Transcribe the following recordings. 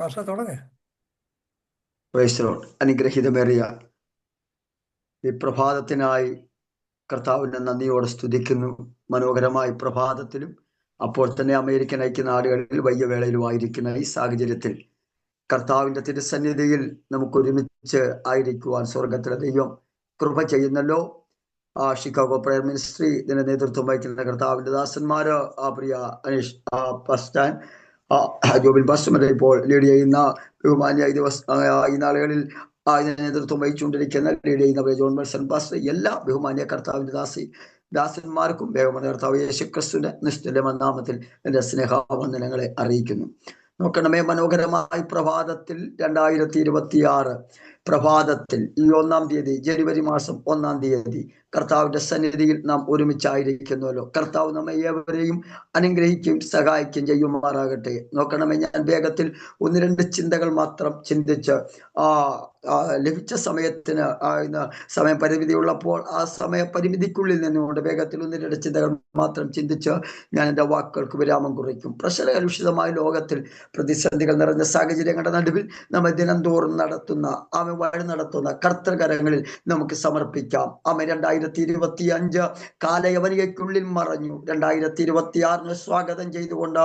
പാഷ തുടങ്ങ. അനുഗ്രഹിതമേറിയ ഈ പ്രഭാതത്തിനായി കർത്താവിനെ നന്ദിയോടെ സ്തുതിക്കുന്നു. മനോഹരമായി പ്രഭാതത്തിലും അപ്പോൾ തന്നെ അമേരിക്കൻ ഐക്യനാടുകളിൽ വയ്യവേളയിലുമായിരിക്കുന്ന ഈ സാഹചര്യത്തിൽ കർത്താവിന്റെ തിരുസന്നിധിയിൽ നമുക്ക് ഒരുമിച്ച് ആയിരിക്കുവാൻ സ്വർഗത്തിലെ ദൈവം കൃപ ചെയ്യുന്നല്ലോ. ആ ഷിക്കാഗോ പ്രയർ മിനിസ്ട്രി ഇതിന്റെ നേതൃത്വം വഹിക്കുന്ന കർത്താവിന്റെ ദാസന്മാരോ ആ പ്രിയ അനീഷ് ആ ജോബിൻ പാസ്റ്റമരെ ഇപ്പോൾ ലീഡ് ചെയ്യുന്ന ബഹുമാന്യ ഈ ദിവസ ഈ നാളുകളിൽ നേതൃത്വം വഹിച്ചുകൊണ്ടിരിക്കുന്ന ലീഡ് ചെയ്യുന്ന ജോൺ മെൽസൺ പാസ്റ്റർ എല്ലാ ബഹുമാന്യ കർത്താവിന്റെ ദാസി ദാസന്മാർക്കും ബഹുമാന്യ കർത്താവ് യേശു ക്രിസ്തുവിന്റെ നിശ്ചല നാമത്തിൽ എന്റെ സ്നേഹാവന്ദനങ്ങളെ അറിയിക്കുന്നു. നോക്കണമേ മനോഹരമായി പ്രഭാതത്തിൽ രണ്ടായിരത്തി ഇരുപത്തി ആറ് പ്രഭാതത്തിൽ ഈ ഒന്നാം തീയതി ജനുവരി മാസം ഒന്നാം തീയതി കർത്താവിന്റെ സന്നിധിയിൽ നാം ഒരുമിച്ചായിരിക്കുന്നുവല്ലോ കർത്താവ് നമ്മെ ഏവരെയും അനുഗ്രഹിക്കുകയും സഹായിക്കുകയും ചെയ്യുമാറാകട്ടെ. നോക്കണമേ ഞാൻ വേഗത്തിൽ ഒന്ന് രണ്ട് ചിന്തകൾ മാത്രം ചിന്തിച്ച് ആ ലഭിച്ച സമയത്തിന് ഇന്ന് സമയപരിമിതി ഉള്ളപ്പോൾ ആ സമയപരിമിതിക്കുള്ളിൽ നിന്നുകൊണ്ട് വേഗത്തിൽ ഒന്ന് രണ്ട് ചിന്തകൾ മാത്രം ചിന്തിച്ച് ഞാൻ എന്റെ വാക്കുകൾക്ക് വിരാമം കുറിക്കും. പ്രശ്നകലുഷിതമായ ലോകത്തിൽ പ്രതിസന്ധികൾ നിറഞ്ഞ സാഹചര്യങ്ങളുടെ നടുവിൽ നമ്മൾ ദിനംതോറും നടത്തുന്ന ആമ വഴി നടത്തുന്ന കർത്തകരങ്ങളിൽ നമുക്ക് സമർപ്പിക്കാം. അമ്മ രണ്ടായിരത്തി ഇരുപത്തി അഞ്ച് കാലയവനികയ്ക്കുള്ളിൽ മറഞ്ഞു. രണ്ടായിരത്തി ഇരുപത്തി ആറിന് സ്വാഗതം ചെയ്തുകൊണ്ട്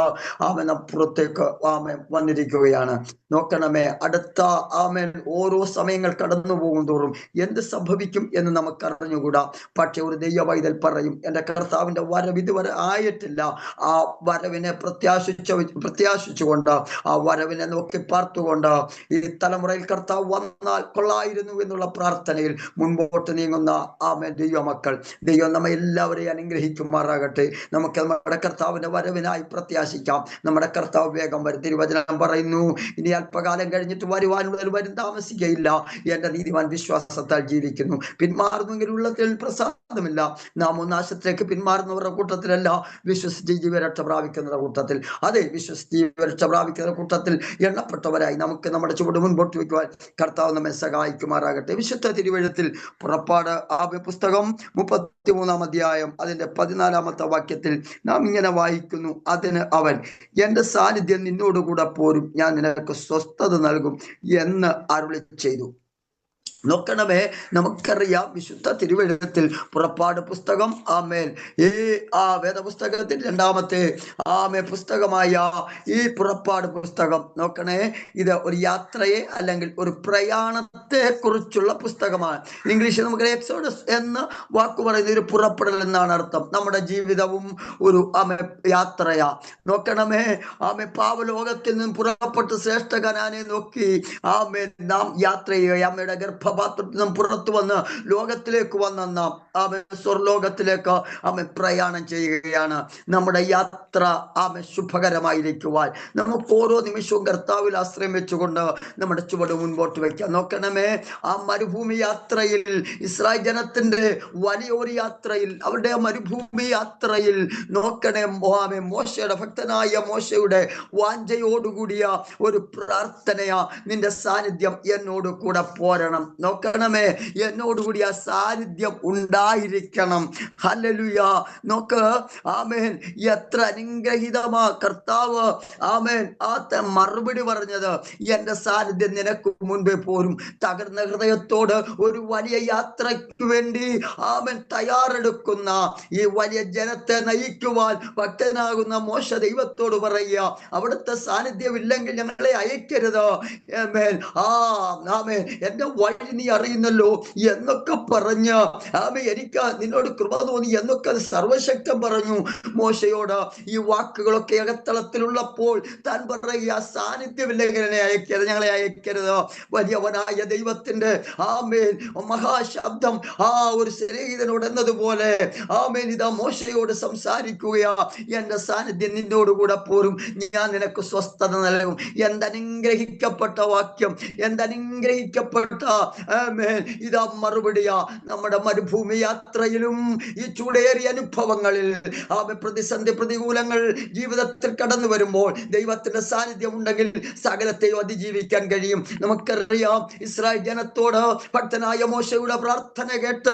ആമൻ അപ്പുറത്തേക്ക് ആമൻ വന്നിരിക്കുകയാണ്. നോക്കണമേ അടുത്ത ആമൻ ഓരോ സമയങ്ങൾ കടന്നു പോകും തോറും എന്ത് സംഭവിക്കും എന്ന് നമുക്ക് അറിഞ്ഞുകൂടാ പക്ഷെ ഒരു ദൈവവൈതൽ പറയും എന്റെ കർത്താവിന്റെ വരവ് ഇതുവരെ ആയിട്ടില്ല. ആ വരവിനെ പ്രത്യാശിച്ച പ്രത്യാശിച്ചുകൊണ്ട് ആ വരവിനെ നോക്കി പാർത്തുകൊണ്ട് ഈ തലമുറയിൽ കർത്താവ് വന്നാൽ കൊള്ളായിരുന്നു എന്നുള്ള പ്രാർത്ഥനയിൽ മുൻപോട്ട് നീങ്ങുന്ന ആമൻ. ദൈവമക്കൾ ദൈവം നമ്മെ എല്ലാവരെയും അനുഗ്രഹിക്കുമാറാകട്ടെ. നമുക്ക് നമ്മുടെ കർത്താവിന്റെ വരവിനായി പ്രത്യാശിക്കാം. നമ്മുടെ കർത്താവ് വേഗം വരും. തിരുവചനം പറയുന്നു ഇനി അല്പകാലം കഴിഞ്ഞിട്ട് വരുവാനുള്ളതിൽ വരും താമസിക്കയില്ല. എന്റെ നീതിമാൻ വിശ്വാസത്താൽ ജീവിക്കുന്നു. പിന്മാറുന്നെങ്കിൽ ഉള്ളതിൽ പ്രസാദമില്ല. നാം ഒന്നാശത്തിലേക്ക് പിന്മാറുന്നവരുടെ കൂട്ടത്തിലല്ല വിശ്വസിച്ച് ജീവരക്ഷ പ്രാപിക്കുന്നവരുടെ കൂട്ടത്തിൽ. അതെ വിശ്വസിച്ച് ജീവരക്ഷ പ്രാപിക്കുന്ന കൂട്ടത്തിൽ എണ്ണപ്പെട്ടവരായി നമുക്ക് നമ്മുടെ ചുവട് മുൻപോട്ട് വയ്ക്കുവാൻ കർത്താവ് നമ്മെ സഹായിക്കുമാറാകട്ടെ. വിശുദ്ധ തിരുവഴുത്തിൽ പുറപ്പാട് ആവ്യ പുസ്തകം മുപ്പത്തി മൂന്നാം അധ്യായം അതിന്റെ പതിനാലാമത്തെ വാക്യത്തിൽ നാം ഇങ്ങനെ വായിക്കുന്നു. അതിന് അവൻ എന്റെ സാന്നിധ്യം നിന്നോടുകൂടെ പോരും. ഞാൻ നിനക്ക് സ്വസ്ഥത നൽകും എന്ന് അരുളി ചെയ്തു. നോക്കണമേ നമുക്കറിയാം വിശുദ്ധ തിരുവഴുത്തിൽ പുറപ്പാട് പുസ്തകം ആമേൽ ഈ ആ വേദപുസ്തകത്തിൽ രണ്ടാമത്തെ ആമേ പുസ്തകമായ ഈ പുറപ്പാട് പുസ്തകം നോക്കണേ ഇത് ഒരു യാത്രയെ അല്ലെങ്കിൽ ഒരു പ്രയാണത്തെ കുറിച്ചുള്ള പുസ്തകമാണ് ഇംഗ്ലീഷിൽ നമുക്ക് എപ്സോഡസ് എന്ന് വാക്കു പറയുന്ന ഒരു പുറപ്പെടൽ എന്നാണ് അർത്ഥം. നമ്മുടെ ജീവിതവും ഒരു ആമെ യാത്രയാ. നോക്കണമേ ആമെ പാവലോകത്തിൽ നിന്നും പുറപ്പെട്ട് ശ്രേഷ്ഠ കനാനെ നോക്കി ആമേ നാം യാത്ര ചെയ്യുക അമ്മയുടെ ഗർഭ ഗർഭപാത്രത്തിൽ നിന്നും പുറത്തു വന്ന് ലോകത്തിലേക്ക് വന്ന നാം അവൻ സ്വർലോകത്തിലേക്ക് അവൻ പ്രയാണം ചെയ്യുകയാണ്. നമ്മുടെ യാത്ര അവൻ ശുഭകരമായിരിക്കുവാൻ. നമുക്ക് ഓരോ നിമിഷവും കർത്താവിൽ ആശ്രയം വെച്ചുകൊണ്ട് നമ്മുടെ ചുവട് മുൻപോട്ട് വയ്ക്കാം. നോക്കണമേ ആ മരുഭൂമി യാത്രയിൽ ഇസ്രായേൽ ജനത്തിന്റെ വലിയൊരു യാത്രയിൽ അവരുടെ മരുഭൂമി യാത്രയിൽ നോക്കണേ മോഹാമെ മോശയുടെ ഭക്തനായ മോശയുടെ വാഞ്ചയോടുകൂടിയ ഒരു പ്രാർത്ഥനയാ നിന്റെ സാന്നിധ്യം എന്നോട് കൂടെ പോരണം. നോക്കണമേ. എന്നോടുകൂടി ആ സാന്നിധ്യം ഉണ്ടായിരിക്കണം. ഹലലുയ നോക്ക്. ആമേൻ. എത്ര അനുഗ്രഹിതമാ കർത്താവ്. ആമേൻ. ആ മറുപടി പറഞ്ഞത് എന്റെ സാന്നിധ്യം നിനക്ക് മുൻപേ പോരും. തകർന്ന ഹൃദയത്തോട് ഒരു വലിയ യാത്രയ്ക്ക് വേണ്ടി ആമൻ തയ്യാറെടുക്കുന്ന ഈ വലിയ ജനത്തെ നയിക്കുവാൻ ഭക്തനാകുന്ന മോശ ദൈവത്തോട് പറയുക അവിടുത്തെ സാന്നിധ്യം ഇല്ലെങ്കിൽ ഞങ്ങളെ അയക്കരുത്. ആ ആമേൻ. എന്റെ വഴി നീ അറിയുന്നല്ലോ എന്നൊക്കെ പറഞ്ഞ് ആമേ എനിക്ക് നിന്നോട് കൃപ തോന്നി എന്നൊക്കെ സർവശക്തം പറഞ്ഞു. മോശയോട് ഈ വാക്കുകളൊക്കെ അകത്തളത്തിലുള്ളപ്പോൾ താൻ പറയുക ആ സാന്നിധ്യമില്ലെങ്കിലെ അയക്കരുത് ഞങ്ങളെ അയക്കരുത്. വലിയവനായ ദൈവത്തിന്റെ ആമേൻ മഹാശബ്ദം ആ ഒരു സ്നേഹിതനോട് എന്നതുപോലെ ആമേൻ ഇതാ മോശയോട് സംസാരിക്കുകയാ എന്റെ സാന്നിധ്യം നിന്നോട് കൂടെ പോരും ഞാൻ നിനക്ക് സ്വസ്ഥത നൽകും. എന്തനുഗ്രഹിക്കപ്പെട്ട വാക്യം എന്തനുഗ്രഹിക്കപ്പെട്ട ഇതാ മറുപടിയാ നമ്മുടെ മരുഭൂമി യാത്രയിലും ഈ ചൂടേറിയ അനുഭവങ്ങളിൽ പ്രതിസന്ധി പ്രതികൂലങ്ങൾ ജീവിതത്തിൽ കടന്നു വരുമ്പോൾ ദൈവത്തിന്റെ സാന്നിധ്യം ഉണ്ടെങ്കിൽ സകലത്തെയും അതിജീവിക്കാൻ കഴിയും. നമുക്കറിയാം ഇസ്രായേൽ ജനത്തോട് ഭക്തനായ മോശയുടെ പ്രാർത്ഥന കേട്ട്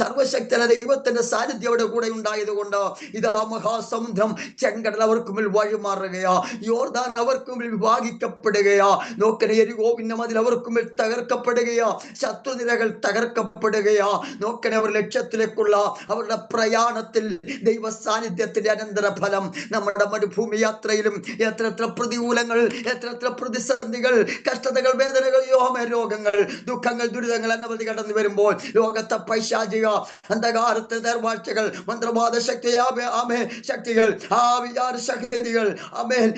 സർവശക്തന ദൈവത്തിന്റെ സാന്നിധ്യം അവിടെ കൂടെ ഉണ്ടായത് കൊണ്ട് ഇതാ മഹാസമുദ്രം ചെങ്കടൽ അവർക്ക് മുമ്പിൽ വഴിമാറുകയാ. യോർദാൻ അവർക്ക് മുമ്പിൽ വിഭാഗിക്കപ്പെടുകയാ. നോക്കനെ എരികോവിന്റെ മതിൽ അവർക്ക് മുമ്പിൽ തകർക്കപ്പെടുകയാ. ശത്രുനിരകൾ തകർക്കപ്പെടുകയാ. നോക്കണേ അവർ ലക്ഷ്യത്തിലേക്കുള്ള അവരുടെ പ്രയാണത്തിൽ ദൈവ സാന്നിധ്യത്തിന്റെ അനന്തര ഫലം നമ്മുടെ മരുഭൂമി യാത്രയിലും എത്ര എത്ര പ്രതികൂലങ്ങൾ എത്ര എത്ര പ്രതിസന്ധികൾ കഷ്ടതകൾ വേദനകൾ യോമ രോഗങ്ങൾ ദുഃഖങ്ങൾ ദുരിതങ്ങൾ അനവധി കടന്നു വരുമ്പോൾ ലോകത്തെ പൈശാചിക അന്ധകാരത്തെ നേർവാഴ്ചകൾ മന്ത്രവാദ ശക്തി ആമേ ശക്തികൾ ആ വിചാര ശക്തികൾ ആമേൽ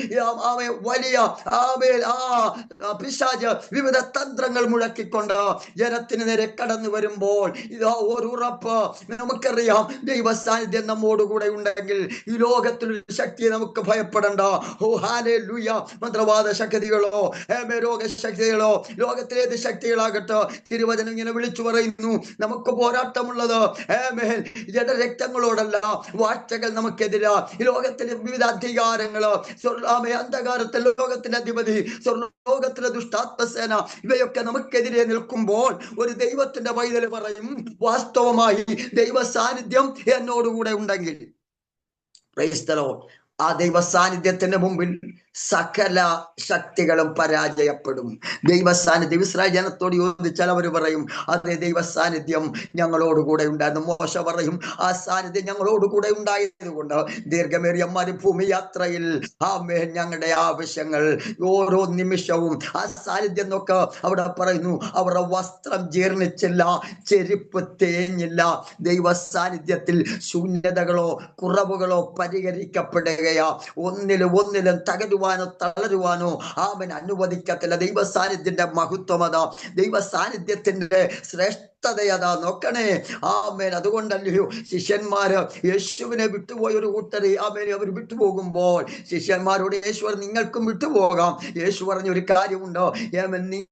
ആമേ വലിയ ആമേൽ ആ പിശാച് വിവിധ തന്ത്രങ്ങൾ മുഴക്കിക്കൊണ്ട് ജനത്തിന് നേരെ കടന്നു വരുമ്പോൾ ഇതാ ഒരു ഉറപ്പ്. നമുക്കറിയാം ദൈവ സാന്നിധ്യം നമ്മോടുകൂടെ ഉണ്ടെങ്കിൽ ഈ ലോകത്തിലൊരു ശക്തിയെ നമുക്ക് ഭയപ്പെടണ്ട. ഓ ഹാലേ ലുയ മന്ത്രവാദ ശക്തികളോ രോഗശക്തികളോ ലോകത്തിലേത് ശക്തികളാകട്ടെ തിരുവചനം ഇങ്ങനെ വിളിച്ചു പറയുന്നു. നമുക്ക് പോരാട്ടമുള്ളത് ഏമേൽ ജഡരക്തങ്ങളോടല്ല. വാഴ്ചകൾ നമുക്കെതിരാ. ഈ ലോകത്തിലെ വിവിധ അധികാരങ്ങൾ സ്വർണാമേ അന്ധകാരത്തെ ലോകത്തിന്റെ അധിപതി സ്വർലോകത്തിലെ ദുഷ്ടാത്മസേന ഇവയൊക്കെ നമുക്കെതിരെ നിൽക്കുമ്പോൾ ഒരു ദൈവത്തിന്റെ വൈതൽ പറയും വാസ്തവമായി ദൈവ സാന്നിധ്യം എന്നോടുകൂടെ ഉണ്ടെങ്കിൽ. ആ ദൈവ സാന്നിധ്യത്തിന്റെ മുമ്പിൽ സകല ശക്തികളും പരാജയപ്പെടും. ദൈവസാന്നിധ്യം ഇസ്രായേൽ ജനത്തോട് ചോദിച്ചാൽ അവർ പറയും അതെ ദൈവസാന്നിധ്യം ഞങ്ങളോടുകൂടെ ഉണ്ടായിരുന്നു. മോശ പറയും ആ സാന്നിധ്യം ഞങ്ങളോടുകൂടെ ഉണ്ടായതുകൊണ്ട് ദീർഘമേറിയ മരുഭൂമി യാത്രയിൽ ആമേ ഞങ്ങളുടെ ആവശ്യങ്ങൾ ഓരോ നിമിഷവും. ആ സാന്നിധ്യം എന്നൊക്കെ അവിടെ പറയുന്നു. അവരുടെ വസ്ത്രം ജീർണിച്ചില്ല ചെരുപ്പ് തേഞ്ഞില്ല. ദൈവ സാന്നിധ്യത്തിൽ ശൂന്യതകളോ കുറവുകളോ പരിഹരിക്കപ്പെടുകയാ. ഒന്നിലും ഒന്നിലും തകരുവാനോ തളരുവാനോ അവൻ അനുവദിക്കത്തില്ല. ദൈവ സാന്നിധ്യത്തിന്റെ അതാ. ദൈവ സാന്നിധ്യത്തിന്റെ ശ്രേഷ്ഠതയതാ. നോക്കണേ. ആമേൻ. അതുകൊണ്ടല്ലയോ ശിഷ്യന്മാര് യേശുവിനെ വിട്ടുപോയ ഒരു കൂട്ടരെ ആമേനെ അവർ വിട്ടുപോകുമ്പോൾ ശിഷ്യന്മാരോട് യേശുവർ നിങ്ങൾക്കും വിട്ടുപോകാം. യേശു പറഞ്ഞ ഒരു കാര്യമുണ്ടോ. ഏമൻ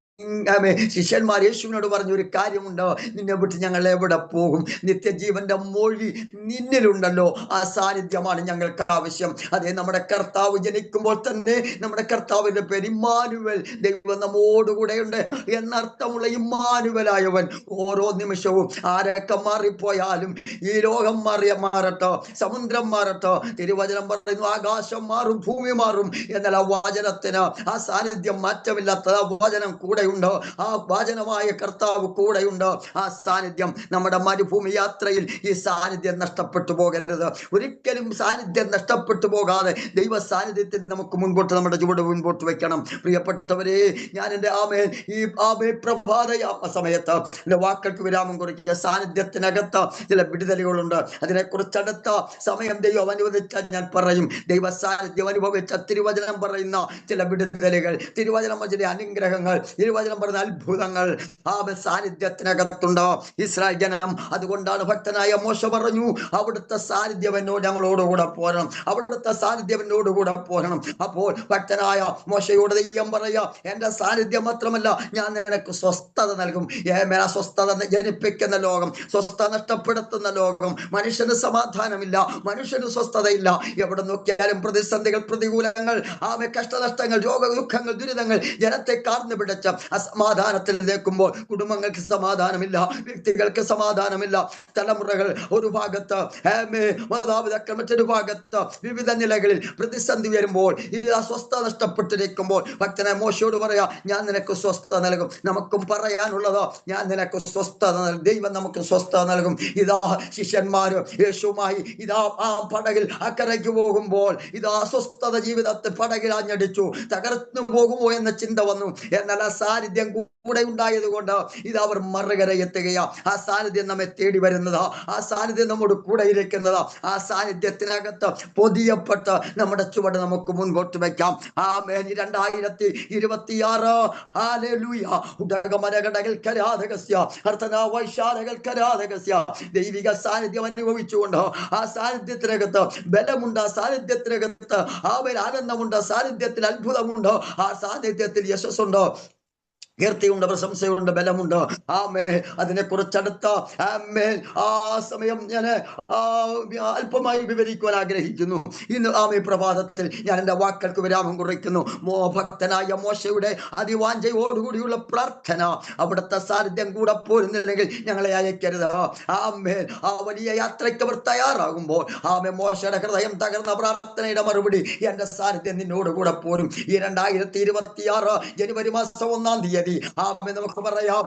ശിഷ്യന്മാർ യേശുവിനോട് പറഞ്ഞു ഒരു കാര്യമുണ്ടോ? നിന്നെ വിട്ട് ഞങ്ങൾ എവിടെ പോകും? നിത്യജീവന്റെ മൊഴി നിന്നിലുണ്ടല്ലോ. ആ സാന്നിധ്യമാണ് ഞങ്ങൾക്ക് ആവശ്യം. അതെ നമ്മുടെ കർത്താവ് ജനിക്കുമ്പോൾ തന്നെ നമ്മുടെ കർത്താവിന്റെ പേര് ഇമ്മാനുവൽ. ദൈവം നമ്മോടുകൂടെയുണ്ട് എന്നർത്ഥമുള്ള ഇമ്മാനുവലായവൻ ഓരോ നിമിഷവും ആരൊക്കെ മാറിപ്പോയാലും ഈ ലോകം മാറിയ മാറട്ടോ സമുദ്രം മാറട്ടോ തിരുവചനം പറയുന്നു ആകാശം മാറും ഭൂമി മാറും. എന്നാൽ ആ വാചനത്തിന് ആ സാന്നിധ്യം മാറ്റമില്ലാത്ത ആ വചനം കൂടെയുണ്ട്? ആ വാചനമായ കർത്താവ് കൂടെയുണ്ട്? ആ സാന്നിധ്യം നമ്മുടെ മരുഭൂമി യാത്രയിൽ ഈ സാന്നിധ്യം നഷ്ടപ്പെട്ടു പോകരുത്. ഒരിക്കലും സാന്നിധ്യം നഷ്ടപ്പെട്ടു പോകാതെ ദൈവ സാന്നിധ്യത്തിൽ നമുക്ക് മുൻപോട്ട് നമ്മുടെ ചുവട് മുൻപോട്ട് വെക്കണം. പ്രിയപ്പെട്ടവരെ ഞാൻ എന്റെ ആമേ ഈ ആമേ പ്രഭാത യാമ സമയത്ത് എന്റെ വാക്കൾക്ക് വിരാമം കുറിക്കുക. സാന്നിധ്യത്തിനകത്ത് ചില വിടുതലുകളുണ്ട്. അതിനെക്കുറിച്ചടുത്ത സമയം ദൈവം അനുവദിച്ചാൽ ഞാൻ പറയും. ദൈവ സാന്നിധ്യം അനുഭവിച്ച തിരുവചനം പറയുന്ന ചില വിടുതലുകൾ തിരുവചനം ചില അനുഗ്രഹങ്ങൾ തിരുവചനം പറഞ്ഞ അത്ഭുതങ്ങൾ ആ സാന്നിധ്യത്തിനകത്തുണ്ടോ? ഇസ്രായേൽ ജനം അതുകൊണ്ടാണ് ഭക്തനായ മോശ പറഞ്ഞു അവിടുത്തെ സാന്നിധ്യം എന്നോട് ഞങ്ങളോടുകൂടെ പോരണം അവിടുത്തെ സാന്നിധ്യം എന്നോടുകൂടെ പോരണം. അപ്പോൾ ഭക്തനായ മോശയോട് ദൈവം പറയാ എന്റെ സാന്നിധ്യം മാത്രമല്ല ഞാൻ നിനക്ക് സ്വസ്ഥത നൽകും. ഏമേല സ്വസ്ഥത ജനിപ്പിക്കുന്ന ലോകം സ്വസ്ഥത നഷ്ടപ്പെടുത്തുന്ന ലോകം. മനുഷ്യന് സമാധാനമില്ല മനുഷ്യന് സ്വസ്ഥതയില്ല. എവിടെ നോക്കിയാലും പ്രതിസന്ധികൾ പ്രതികൂലങ്ങൾ ആമെ കഷ്ടനഷ്ടങ്ങൾ രോഗ ദുഃഖങ്ങൾ ദുരിതങ്ങൾ ജനത്തെ കാർന്നു പിടിച്ച അസമാധാനത്തിൽ നിൽക്കുമ്പോൾ കുടുംബങ്ങൾക്ക് സമാധാനമില്ല വ്യക്തികൾക്ക് സമാധാനമില്ല. തലമുറകൾ ഒരു ഭാഗത്ത് മാതാപിതാക്കൾ മറ്റൊരു ഭാഗത്ത് വിവിധ നിലകളിൽ പ്രതിസന്ധി വരുമ്പോൾ ഈ അസ്വസ്ഥ നഷ്ടപ്പെട്ടിരിക്കുമ്പോൾ ഭക്തനെ മോശയോട് പറയാ ഞാൻ നിനക്ക് സ്വസ്ഥത നൽകും. നമുക്കും പറയാനുള്ളത് ഞാൻ നിനക്ക് സ്വസ്ഥത നൽകും. ദൈവം നമുക്ക് സ്വസ്ഥത നൽകും. ഇതാ ശിഷ്യന്മാര് യേശുമായി ഇതാ ആ പടകിൽ അക്കരയ്ക്ക് പോകുമ്പോൾ ഇതാ അസ്വസ്ഥത ജീവിതത്തെ പടകിൽ ആഞ്ഞടിച്ചു. തകർന്നു പോകുമോ എന്ന ചിന്ത വന്നു. എന്നാൽ ആ സാന്നിധ്യം കൂടെ ഉണ്ടായത് കൊണ്ട് ഇത് അവർ മറുകര എത്തുകയാ ആ സാന്നിധ്യം നമ്മെ തേടി വരുന്നതാ. ആ സാന്നിധ്യം നമ്മുടെ കൂടെ ഇരിക്കുന്നതാ. ആ സാന്നിധ്യത്തിനകത്ത് പൊതിയപ്പെട്ട് നമ്മുടെ ചുവട് നമുക്ക് മുൻപോട്ട് വെക്കാം. ആ മേനി രണ്ടായിരത്തി ഇരുപത്തിയാറ്. ദൈവിക സാന്നിധ്യം അനുഭവിച്ചുകൊണ്ട് ആ സാന്നിധ്യത്തിനകത്ത് ബലമുണ്ട് ആ സാന്നിധ്യത്തിനകത്ത് ആ ഒരു ആനന്ദമുണ്ട് സാന്നിധ്യത്തിൽ അത്ഭുതമുണ്ട് ആ സാന്നിധ്യത്തിൽ യശസ്സുണ്ട്. കീർത്തിയുണ്ട് പ്രശംസയുണ്ട് ബലമുണ്ട്. ആമേ അതിനെ കുറിച്ചടുത്ത ആമേ ആ സമയം ഞാൻ അല്പമായി വിവരിക്കുവാൻ ആഗ്രഹിക്കുന്നു. ഇന്ന് ആമേ പ്രഭാതത്തിൽ ഞാൻ എന്റെ വാക്കൾക്ക് വിരാമം കുറിക്കുന്നു. മോ ഭക്തനായ മോശയുടെ അതിവാഞ്ചയോടുകൂടിയുള്ള പ്രാർത്ഥന അവിടുത്തെ സാന്നിധ്യം കൂടെ പോരുന്നില്ലെങ്കിൽ ഞങ്ങളെ അയക്കരുത്. ആമേ ആ വലിയ യാത്രയ്ക്ക് അവർ തയ്യാറാകുമ്പോൾ ആമേ മോശയുടെ ഹൃദയം തകർന്ന പ്രാർത്ഥനയുടെ മറുപടി എന്റെ സാന്നിധ്യം നിന്നോട് കൂടെ പോരും. ഈ രണ്ടായിരത്തി ഇരുപത്തിയാറ് ജനുവരി മാസം ഒന്നാം തീയതി ആമേ നമുക്ക് പറയാം.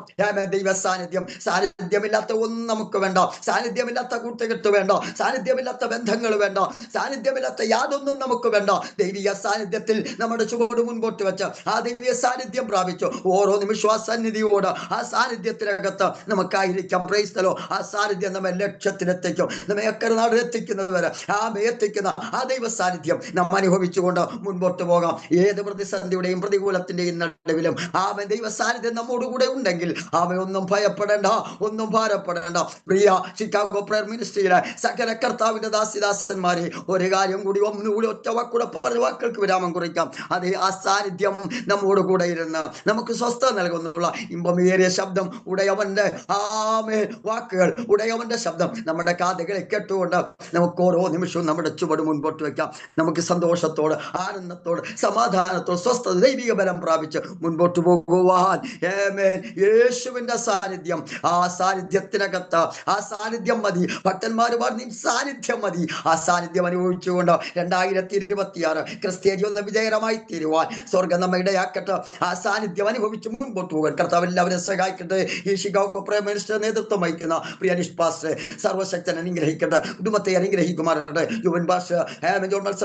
ദൈവ സാന്നിധ്യം. സാന്നിധ്യമില്ലാത്ത ഒന്നും നമുക്ക് വേണ്ട. സാന്നിധ്യമില്ലാത്ത കൂട്ടുകെട്ട് വേണ്ട. സാന്നിധ്യമില്ലാത്ത ബന്ധങ്ങൾ വേണ്ട. സാന്നിധ്യമില്ലാത്ത യാതൊന്നും നമുക്ക് വേണ്ട. ദൈവിക സാന്നിധ്യത്തിൽ നമ്മുടെ ചുവട് മുൻപോട്ട് വെച്ച് ആ ദൈവിക സാന്നിധ്യം പ്രാപിച്ചു. ഓരോ നിമിഷവും ആ സന്നിധിയോട് ആ സാന്നിധ്യത്തിനകത്ത് നമുക്കായിരിക്കാം. പ്രൈസ്തലോ ആ സാന്നിധ്യം നമ്മെ ലക്ഷ്യത്തിലെത്തിക്കും. നമ്മെ അക്കരനാട് എത്തിക്കുന്നത് വരെ ആ എത്തിക്കുന്ന ആ ദൈവ സാന്നിധ്യം നാം അനുഭവിച്ചുകൊണ്ട് മുൻപോട്ട് പോകാം. ഏത് പ്രതിസന്ധിയുടെയും പ്രതികൂലത്തിന്റെയും നടുവിലും ആ ദൈവ സാന്നിധ്യം നമ്മോട് കൂടെ ഉണ്ടെങ്കിൽ അവയൊന്നും ഭയപ്പെടേണ്ട ഒന്നും ഭാരപ്പെടേണ്ട. പ്രിയ ചിക്കാഗോ പ്രയർ മിനിസ്ട്രിയിലെ സകല കർത്താവിന്റെ ദാസിദാസന്മാരെ ഒരു കാര്യം കൂടി ഒന്നുകൂടി ഒറ്റ വാക്കൂടെ പറഞ്ഞ വാക്കുകൾക്ക് വിരാമം കുറിക്കാം. അതേ ആ സാന്നിധ്യം നമ്മോട് കൂടെ ഇരുന്ന് നമുക്ക് സ്വസ്ഥത നൽകുന്നുള്ള ഇമ്പമേറിയ ശബ്ദം ഉടയവന്റെ ആമേ വാക്കുകൾ ഉടയവന്റെ ശബ്ദം നമ്മുടെ കാതുകളെ കേട്ടുകൊണ്ട് നമുക്ക് ഓരോ നിമിഷവും നമ്മുടെ ചുവട് മുൻപോട്ട് വെക്കാം. നമുക്ക് സന്തോഷത്തോട് ആനന്ദത്തോട് സമാധാനത്തോട് സ്വസ്ഥത ദൈവിക ബലം പ്രാപിച്ച് മുൻപോട്ട് പോകുവാൻ ആമേൻ. യേശുവിന്റെ സാന്നിധ്യം. ആ സാന്നിധ്യത്തിനകത്ത് ആ സാന്നിധ്യം മതി. ഭക്തന്മാർ പറഞ്ഞു സാന്നിധ്യം മതി. ആ സാന്നിധ്യം അനുഭവിച്ചുകൊണ്ട് രണ്ടായിരത്തി ഇരുപത്തിയാറ് ക്രിസ്ത്യാനി ഒന്ന് വിജയകരമായി തീരുവാൻ സ്വർഗം നമ്മ ഇടയാക്കട്ടെ. ആ സാന്നിധ്യം അനുഭവിച്ച് മുൻപോട്ട് പോകാൻ കർത്താവ് എല്ലാവരും സഹായിക്കട്ടെ. ഈ ഷിഗാഗോ പ്രൈം നേതൃത്വം വഹിക്കുന്ന പ്രിയ നിഷ്പാസ് സർവശക്തൻ അനുഗ്രഹിക്കട്ടെ. കുടുംബത്തെ അനുഗ്രഹിക്കുമാറട്ടെ യുവൻ ഭാഷ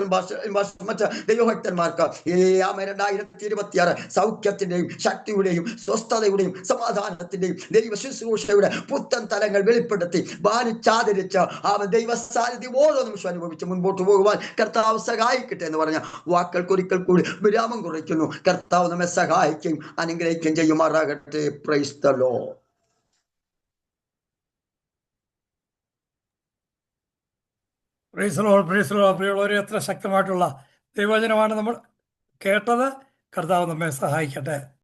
ഭാഷ മറ്റ് ദൈവഭക്തന്മാർക്ക് ഈ രണ്ടായിരത്തി ഇരുപത്തിയാറ് സൗഖ്യത്തിന്റെയും ശക്തിയുടെയും സ്വസ്ഥതയുടെയും സമാധാനത്തിന്റെയും ദൈവ ശുശ്രൂഷയുടെ പുത്തൻ തലങ്ങൾ വെളിപ്പെടുത്തി ബാലിച്ചാദരിച്ച് അവൻ ദൈവ സാന്നിധ്യം ഓരോ നിമിഷം അനുഭവിച്ച് മുൻപോട്ട് പോകുവാൻ കർത്താവ് സഹായിക്കട്ടെ എന്ന് പറഞ്ഞ വാക്കൾക്ക് ഒരിക്കൽ കൂടി വിരാമം കുറയ്ക്കുന്നു കർത്താവ് നമ്മെ സഹായിക്കുകയും അനുഗ്രഹിക്കുകയും ചെയ്യുമാറാകട്ടെ. Praise the lord praise the lord praise the lord പ്രിയമുള്ളവരെ എത്ര ശക്തമായിട്ടുള്ള ദൈവചനമാണ് നമ്മൾ കേട്ടത്. കർത്താവ് നമ്മെ സഹായിക്കട്ടെ.